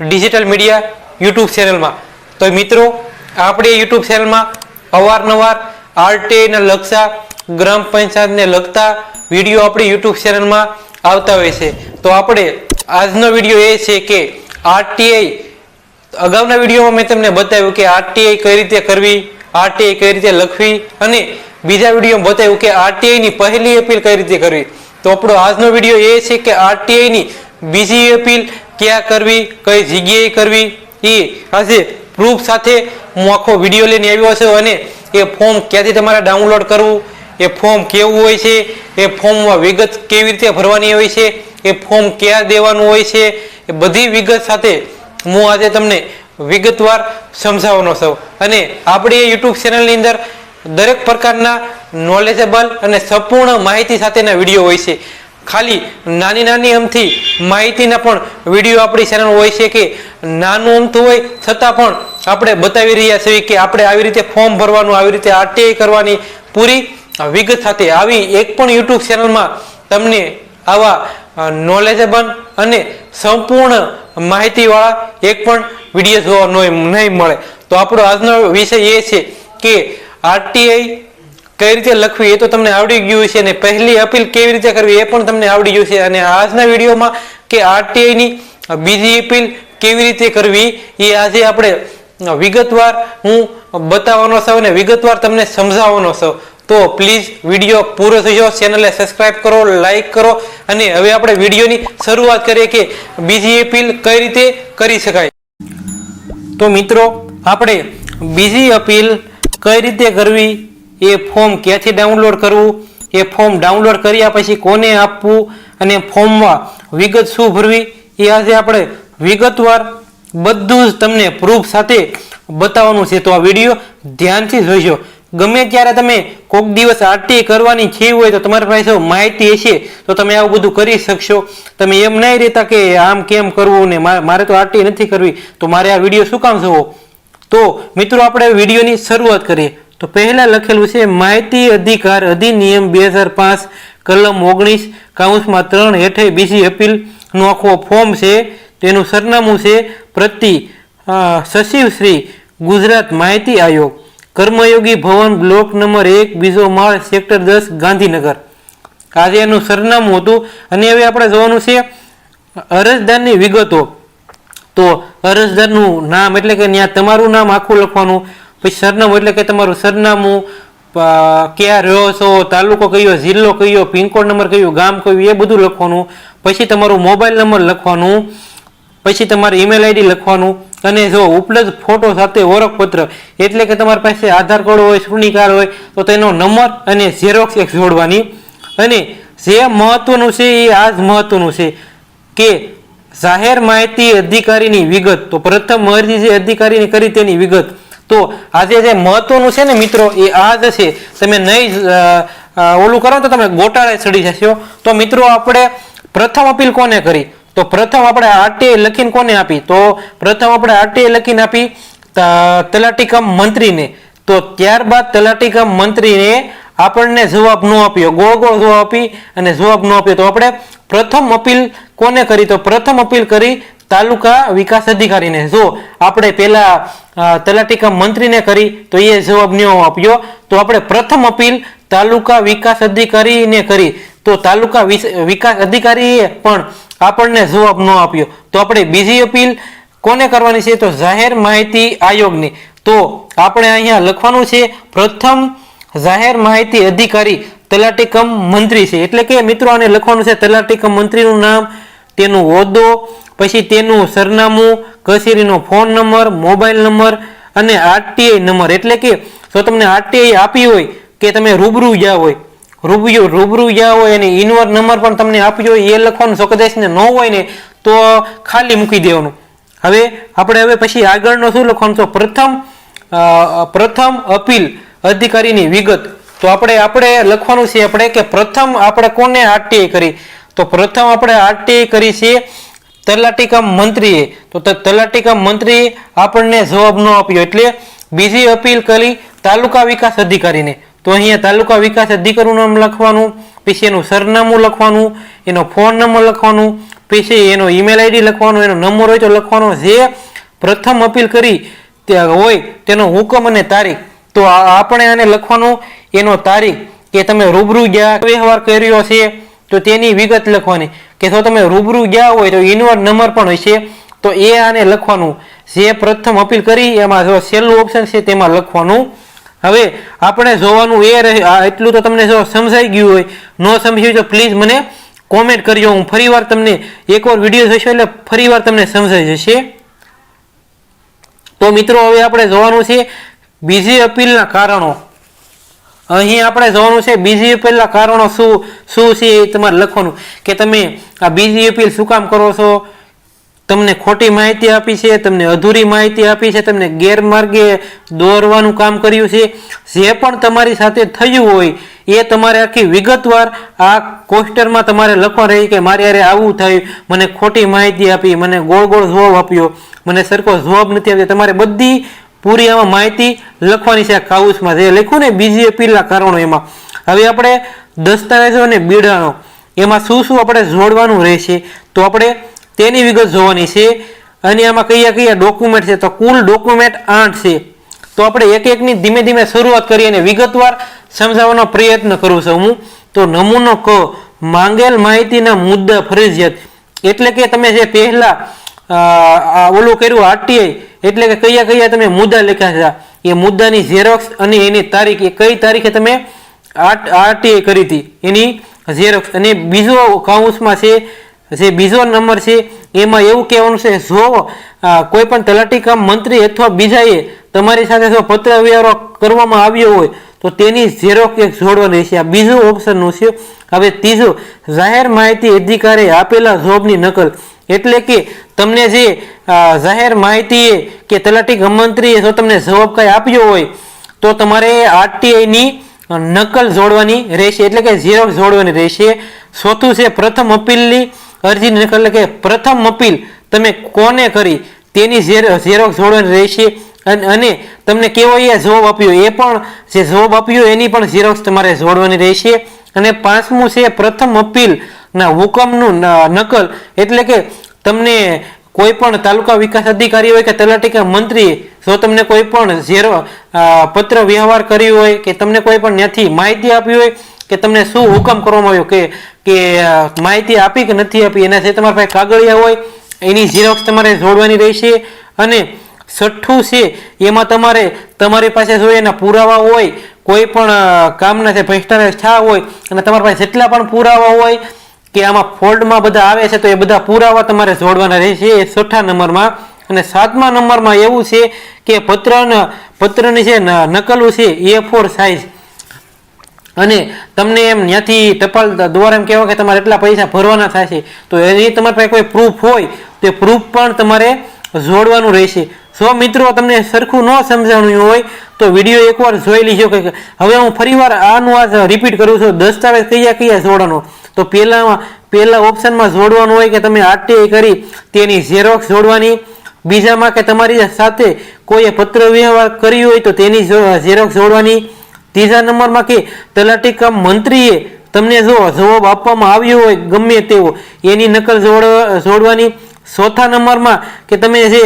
Digital media YouTube ચેનલમાં તો મિત્રો, આપણે યુટ્યુબ ચેનલમાં અવારનવાર આરટીઆઈને લગતા ગ્રામ પંચાયતને લગતા વીડિયો આપણી યુટ્યુબ ચેનલમાં આવતા હોય છે. તો આપણે આજનો વીડિયો એ છે કે આરટીઆઈ અગાઉના વિડીયોમાં મેં તમને બતાવ્યું કે આરટીઆઈ કઈ રીતે કરવી આરટીઆઈ કઈ રીતે લખવી અને બીજા વિડીયોમાં બતાવ્યું કે આરટીઆઈની પહેલી અપીલ કઈ રીતે કરવી. તો આપણો આજનો વીડિયો એ છે કે આરટીઆઈની બીજી અપીલ ક્યાં કરવી, કઈ જગ્યાએ કરવી, એ આજે પ્રૂફ સાથે હું આખો વીડિયો લઈને આવ્યો છું અને એ ફોર્મ ક્યાંથી તમારે ડાઉનલોડ કરવું, એ ફોર્મ કેવું હોય છે, એ ફોર્મમાં વિગત કેવી રીતે ભરવાની હોય છે, એ ફોર્મ ક્યાં દેવાનું હોય છે, એ બધી વિગત સાથે હું આજે તમને વિગતવાર સમજાવવાનો છું. અને આપણી એ યુટ્યુબ ચેનલની અંદર દરેક પ્રકારના નોલેજેબલ અને સંપૂર્ણ માહિતી સાથેના વીડિયો હોય છે. ખાલી નાની નાની અમથી માહિતીના પણ વીડિયો આપણી ચેનલ હોય છે કે નાનું અમથું હોય, છતાં પણ આપણે બતાવી રહ્યા છીએ કે આપણે આવી રીતે ફોર્મ ભરવાનું, આવી રીતે આરટીઆઈ કરવાની પૂરી વિગત સાથે આવી એક પણ યુટ્યુબ ચેનલમાં તમને આવા નોલેજેબલ અને સંપૂર્ણ માહિતીવાળા એક પણ વીડિયો જોવા નહીં મળે. તો આપણો આજનો વિષય એ છે કે આરટીઆઈ કઈ રીતે લખવી એ તો તમને આવડી ગયું છે અને પહેલી અપીલ કેવી રીતે કરવી એ પણ તમને આવડી ગયું છે અને આજના વિડીયોમાં કે આરટીઆઈ ની બીજી અપીલ કેવી રીતે કરવી એ આજે આપણે વિગતવાર હું બતાવવાનો છું અને વિગતવાર તમને સમજાવવાનો છું. તો પ્લીઝ વીડિયો પૂરો થઈ જાઓ. ચેનલને સબસ્ક્રાઇબ કરો લાઈક કરો અને હવે આપણે વિડીયોની શરૂઆત કરીએ કે બીજી અપીલ કઈ રીતે કરી શકાય. તો મિત્રો, આપણે બીજી અપીલ કઈ રીતે કરવી એ ફોર્મ ક્યાંથી ડાઉનલોડ કરવું? એ ફોર્મ ડાઉનલોડ કર્યા પછી કોને આપવું? અને ફોર્મમાં વિગત શું ભરવી? એ આજે આપણે વિગતવાર બધું જ તમને પ્રૂફ સાથે બતાવવાનું છે. તો આ વીડિયો ધ્યાનથી જોઈશો ગમે ત્યારે તમે કોઈક દિવસ આરટી કરવાની છે હોય તો તમારી પાસે માહિતી હશે, તો તમે આવું બધું કરી શકશો. તમે એમ નહીં રહેતા કે આમ કેમ કરવું ને મારે તો આરટી નથી કરવી. તો મારે આ વીડિયો શું કામ જોવો? તો મિત્રો, આપણે વિડીયોની શરૂઆત કરીએ. તો પહેલા લખેલું છે, માહિતી અધિકાર અધિનિયમ બે હજાર પાંચ, કલમ ઓગણીસ કાઉન્સમાં ત્રણ હેઠળ બીજી અપીલનું આખો ફોર્મ છે. તેનું સરનામું છે પ્રતિ સચિવ શ્રી ગુજરાત માહિતી આયોગ. કર્મયોગી ભવન બ્લોક નંબર એક, બીજો માળ, સેક્ટર દસ, ગાંધીનગર. આજે એનું સરનામું હતું. અને હવે આપણે જોવાનું છે, અરજદારની વિગતો. તો અરજદારનું નામ એટલે કે ત્યાં તમારું નામ આખું લખવાનું. પછી સરનામું એટલે કે તમારું સરનામું ક્યાં રહ્યો છો, તાલુકો કયો, જિલ્લો કયો પિનકોડ નંબર કયો, ગામ કયું, એ બધું લખવાનું. પછી તમારું મોબાઈલ નંબર લખવાનું. પછી તમારે ઈમેલ આઈડી લખવાનું. અને જો ઉપલબ્ધ ફોટો સાથે ઓળખપત્ર, એટલે કે તમારી પાસે આધાર કાર્ડ હોય ચૂંટણી કાર્ડ હોય, તો તેનો નંબર અને ઝેરોક્સ એક જોડવાની. અને જે મહત્વનું છે, એ આ જ મહત્વનું છે કે જાહેર માહિતી અધિકારીની વિગત. તો પ્રથમ અરજી જે અધિકારીની કરી તેની વિગત. તો આજે જે મહત્વનું છે ને મિત્રો, એ આ જ છે. તમે નહીં ઓલું કરો તો તમે ગોટાળે ચડી જશો. તો મિત્રો, આપણે પ્રથમ અપીલ કોને કરી? તો પ્રથમ આપણે આરટીઆઈ લખીને કોને આપી? તો પ્રથમ આપણે આરટીઆઈ લખીને આપી તલાટીકમ તલાટી કમ મંત્રીને. તો ત્યારબાદ તલાટીકમ મંત્રીને આપણને જવાબ ન આપ્યો. ગો ગો જવાબ આપી અને જવાબ ન આપ્યો. તો આપણે પ્રથમ અપીલ કોને કરી? તો પ્રથમ અપીલ કરી તાલુકા વિકાસ અધિકારીને. જો આપણે પેલા અ, તલાટી કમ મંત્રીને કરી તો એ જવાબ ન આપ્યો. તો આપણે પ્રથમ અપીલ તાલુકા વિકાસ અધિકારીને કરી. તો તાલુકા વિકાસ અધિકારીએ પણ આપણને જવાબ ન આપ્યો. તો આપણે બીજી અપીલ કોને કરવાની છે? તો જાહેર માહિતી આયોગની. તો આપણે અહીંયા લખવાનું છે પ્રથમ જાહેર માહિતી અધિકારી તલાટી કમ મંત્રી છે. એટલે કે મિત્રો આને લખવાનું છે તલાટી કમ મંત્રીનું નામ તેનું હોદ્દો પછી તેનું સરનામું, કચેરીનો ફોન નંબર, મોબાઈલ નંબર અને આરટીઆઈ નંબર. એટલે કે જો તમને આરટીઆઈ આપી હોય કે તમે રૂબરૂ ગયા હોય, રૂબરૂ રૂબરૂ ગયા હોય અને ઇનવર નંબર પણ તમને આપ્યો હોય, એ લખવાનું જો ન હોય ને, તો ખાલી મૂકી દેવાનું. હવે આપણે હવે પછી આગળનો શું લખવાનું તો પ્રથમ પ્રથમ અપીલ અધિકારીની વિગત. તો આપણે આપણે લખવાનું છે આપણે કે પ્રથમ આપણે કોને આરટીઆઈ કરી? તો પ્રથમ આપણે આરટીઆઈ કરી છે તલાટી કમ મંત્રીએ તો ત- તલાટી મંત્રીએ આપણને જવાબ ન આપ્યો. એટલે બીજી અપીલ કરી તાલુકા વિકાસ અધિકારીને. તો અહીંયા તાલુકા વિકાસ અધિકારીનું નામ લખવાનું, પછી એનું સરનામું લખવાનું, એનો ફોન નંબર લખવાનું, પછી એનો ઈમેલ આઈડી લખવાનો, એનો નંબર હોય તો લખવાનો. જે પ્રથમ અપીલ કરી તે હોય તેનો હુકમ અને તારીખ. તો આપણે આને લખવાનું. એનો તારીખ કે તમે રૂબરૂ ગયા, વ્યવહાર કર્યો છે તો તેની વિગત લખવાની કે જો તમે રૂબરૂ ગયા હોય તો ઇન્વર્ટ નંબર પણ હશે. તો એ આને લખવાનું. જે પ્રથમ અપીલ કરી, એમાં જો છેલ્લું ઓપ્શન છે તેમાં લખવાનું. હવે આપણે જોવાનું એ રહે એટલું તો તમને જો સમજાઈ ગયું હોય, ન સમજ્યું તો પ્લીઝ મને કોમેન્ટ કરજો. હું ફરીવાર તમને એકવાર વીડિયો જોઈશું એટલે ફરીવાર તમને સમજાઈ જશે. તો મિત્રો, હવે આપણે જોવાનું છે બીજી અપીલના કારણો. અહીં આપણે જોવાનું છે બીજી અપીલના કારણો શું શું છે એ તમારે લખવાનું. કે તમે આ બીજી અપીલ શું કામ કરો છો? તમને ખોટી માહિતી આપી છે, તમને અધૂરી માહિતી આપી છે, તમને ગેરમાર્ગે દોરવાનું કામ કર્યું છે. જે પણ તમારી સાથે થયું હોય, એ તમારે આખી વિગતવાર આ કોસ્ટરમાં તમારે લખવા રહી કે મારે યારે આવું થયું, મને ખોટી માહિતી આપી, મને ગોળ ગોળ જવાબ આપ્યો, મને સરખો જવાબ નથી આપ્યો. તમારે બધી પૂરી આમાં માહિતી લખવાની છે કાઉસમાં જે લખ્યું ને બીજી અપીલના કારણો એમાં. હવે આપણે દસ્તાવેજો અને બીડાણો એમાં શું શું આપણે જોડવાનું રહેશે, તો આપણે તેની વિગત જોવાની છે. અને આમાં કયા કયા ડોક્યુમેન્ટ છે, તો કુલ ડોક્યુમેન્ટ આઠ છે. તો આપણે એક એકની ધીમે ધીમે શરૂઆત કરી અને વિગતવાર સમજાવવાનો પ્રયત્ન કરું છું હું. તો નમૂનો ક, માંગેલ માહિતીના મુદ્દા ફરજિયાત. એટલે કે તમે જે પહેલા ઓલું કર્યું આરટીઆઈ. એટલે કે કયા કયા તમે મુદ્દા લખ્યા હતા? એ મુદ્દાની ઝેરોક્સ અને એની તારીખ, એ કઈ તારીખે તમે આરટીઆઈ કરી હતી? એની ઝેરોક્સ અને બીજો કાઉન્સમાં છે, જે બીજો નંબર છે, એમાં એવું કહેવાનું છે, જો કોઈ પણ તલાટી કામ મંત્રી અથવા બીજાએ તમારી સાથે જો પત્ર વ્યવહાર કરવામાં આવ્યો હોય, તો તેની ઝેરોક્સ એક જોડવાની છે. આ બીજું ઓપ્શનનું છે. હવે ત્રીજું, જાહેર માહિતી અધિકારી આપેલા જોબની નકલ. એટલે કે તમને જે જાહેર માહિતીએ કે તલાટી ગમંત્રીએ જો તમને જવાબ કાંઈ આપ્યો હોય, તો તમારે આરટીઆઈની નકલ જોડવાની રહેશે, એટલે કે ઝેરોક્ષ જોડવાની રહેશે. ચોથું છે, પ્રથમ અપીલની અરજીની નકલ, એટલે કે પ્રથમ અપીલ તમે કોને કરી, તેની ઝેર- ઝેરોક્સ જોડવાની રહેશે. અને તમને કેવો એ જવાબ આપ્યો, એ પણ જે જવાબ આપ્યો, એની પણ ઝેરોક્ષ તમારે જોડવાની રહેશે. અને પાંચમું છે પ્રથમ અપીલના હુકમનું નકલ. એટલે કે તમને કોઈ પણ તાલુકા વિકાસ અધિકારી હોય કે તલાટી કે મંત્રી, જો તમને કોઈ પણ ઝેરો પત્ર વ્યવહાર કર્યો હોય કે તમને કોઈ પણ ત્યાંથી માહિતી આપી હોય કે તમને શું હુકમ કરવામાં આવ્યો કે કે માહિતી આપી કે નથી આપી, એના સાથે તમારા પાસે કાગળિયા હોય, એની ઝેરોક્ષ તમારે જોડવાની રહેશે. અને છઠ્ઠું છે, એમાં તમારે, તમારી પાસે જો એના પુરાવા હોય કોઈ પણ કામના છે ભ્રષ્ટાચાર થયા હોય અને તમારી પાસે જેટલા પણ પુરાવા હોય કે આમાં ફોલ્ડમાં બધા આવે છે, તો એ બધા પુરાવા તમારે જોડવાના રહેશે એ છઠ્ઠા નંબરમાં. અને સાતમા નંબરમાં એવું છે કે પત્રના, પત્રની જે નકલું છે, એ ફોર સાઇઝ અને તમને એમ ત્યાંથી ટપાલ દ્વારા એમ કહેવાય કે તમારે એટલા પૈસા ભરવાના થશે. તો એની તમારી પાસે કોઈ પ્રૂફ હોય, તો એ પ્રૂફ પણ તમારે જોડવાનું રહેશે. જો મિત્રો તમને સરખું ન સમજાણું હોય, તો વીડિયો એકવાર જોઈ લીજો કે હવે હું ફરીવાર આનું આ રિપીટ કરું છું. દસ્તાવેજ કયા કયા જોડવાનો તો પહેલામાં પહેલા ઓપ્શનમાં જોડવાનું હોય કે તમે આરટીઆઈ કરી, તેની ઝેરોક્સ જોડવાની. બીજામાં કે તમારી સાથે કોઈએ પત્ર વ્યવહાર કર્યો હોય તો તેની ઝેરોક્સ જોડવાની. ત્રીજા નંબરમાં કે તલાટી કામ મંત્રીએ તમને જો જવાબ આપવામાં આવ્યો હોય, ગમે તેવો, એની નકલ જોડ જોડવાની. ચોથા નંબરમાં કે તમે જે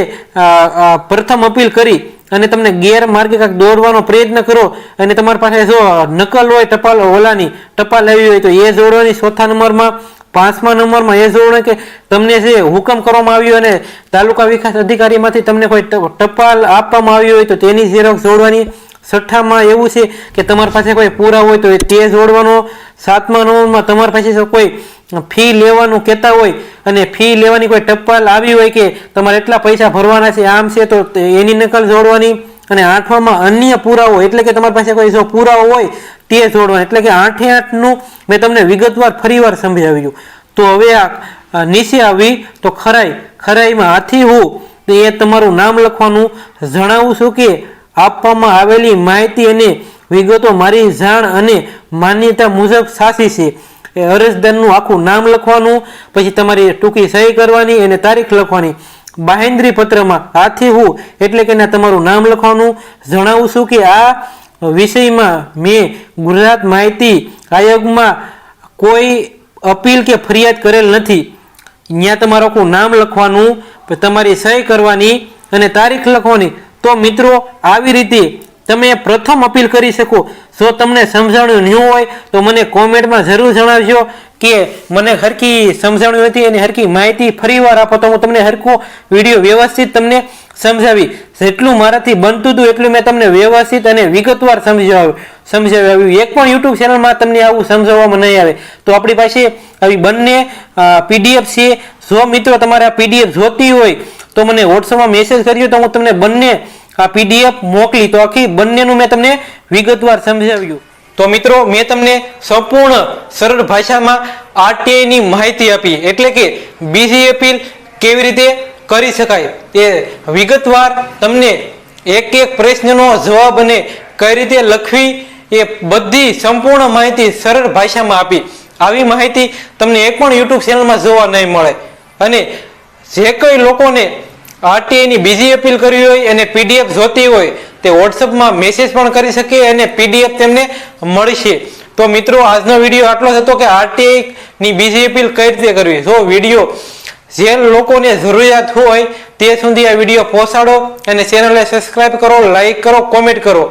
પ્રથમ અપીલ કરી અને તમને ગેરમાર્ગે કાંઈક દોરવાનો પ્રયત્ન કરો અને તમારી પાસે જો નકલ હોય ટપાલ ઓલાની, ટપાલ આવી હોય તો એ જોડવાની ચોથા નંબરમાં, પાંચમા નંબરમાં એ જોડે કે તમને જે હુકમ કરવામાં આવ્યો અને તાલુકા વિકાસ અધિકારીમાંથી તમને કોઈ ટપાલ આપવામાં આવી હોય તો તેની ઝેરોક્ષ જોડવાની. છઠ્ઠામાં એવું છે કે તમારી પાસે કોઈ પૂરા હોય તો તે જોડવાનો. સાતમા નંબરમાં તમારી પાસે કોઈ ફી લેવાનું કહેતા હોય અને ફી લેવાની કોઈ ટપાલ આવી હોય કે તમારે એટલા પૈસા ભરવાના છે, આમ છે તો એની નકલ જોડવાની. અને આઠમામાં અન્ય પુરાવો, એટલે કે તમારી પાસે કોઈ જો પુરાવો હોય તે જોડવાનો. એટલે કે આઠે આઠનું મેં તમને વિગતવાર ફરીવાર સમજાવ્યું તો હવે આ નીચે આવી, તો ખરાઈ, ખરાઈમાં હાથી હું તો એ તમારું નામ લખવાનું. જણાવું છું કે આપવામાં આવેલી માહિતી અને વિગતો મારી જાણ અને માન્યતા મુજબ સાચી છે. એ અરજદારનું આખું નામ લખવાનું, પછી તમારી ટૂંકી સહી કરવાની અને તારીખ લખવાની. બાહેન્દ્રી પત્રમાં હાથી હું એટલે કે તમારું નામ લખવાનું. જણાવું છું કે આ વિષયમાં મેં ગુજરાત માહિતી આયોગમાં કોઈ અપીલ કે ફરિયાદ કરેલ નથી. ત્યાં તમારું આખું નામ લખવાનું તમારી સહી કરવાની અને તારીખ લખવાની. તો મિત્રો, આવી રીતે તમે પ્રથમ અપીલ કરી શકો. જો તમને સમજાણું ન હોય, તો મને કોમેન્ટમાં જરૂર જણાવજો કે મને હરકી સમજાણું હતી અને હરકી માહિતી ફરીવાર આપો તો હું તમને હરકો વીડિયો વ્યવસ્થિત તમને સમજાવી. જેટલું મારાથી બનતું હતું એટલું મેં તમને વ્યવસ્થિત અને વિગતવાર સમજાવ્યું. સમજાવ્યું. એક પણ યુટ્યુબ ચેનલમાં તમને આવું સમજાવવામાં નહીં આવે. તો આપણી પાસે આવી બંને પીડીએફ છે. જો મિત્રો તમારે આ પીડીએફ જોતી હોય, તો મને વોટ્સઅપમાં મેસેજ કર્યો તો હું તમને બંને આ પીડીએફ મોકલી તો આખી બંનેનું મેં તમને વિગતવાર સમજાવ્યું. તો મિત્રો, મેં તમને સંપૂર્ણ સરળ ભાષામાં આરટીઆઈની માહિતી આપી. એટલે કે બીજી અપીલ કેવી રીતે કરી શકાય એ વિગતવાર તમને એક એક પ્રશ્નનો જવાબ અને કઈ રીતે લખવી એ બધી સંપૂર્ણ માહિતી સરળ ભાષામાં આપી. આવી માહિતી તમને એક પણ યુટ્યુબ ચેનલમાં જોવા નહીં મળે. અને જે કઈ લોકોને RTI ની બીજી અપીલ કરવી હોય અને પીડીએફ જોતી હોય, તે વોટ્સઅપમાં મેસેજ પણ કરી શકે અને પીડીએફ તેમને મળશે. તો મિત્રો, આજનો વીડિયો આટલો જ હતો કે આરટીઆઈની બીજી અપીલ કઈ રીતે કરવી? જો વીડિયો જે લોકોને જરૂરિયાત હોય, તે સુધી આ વીડિયો પહોંચાડો અને ચેનલને સબસ્ક્રાઇબ કરો લાઈક કરો કોમેન્ટ કરો.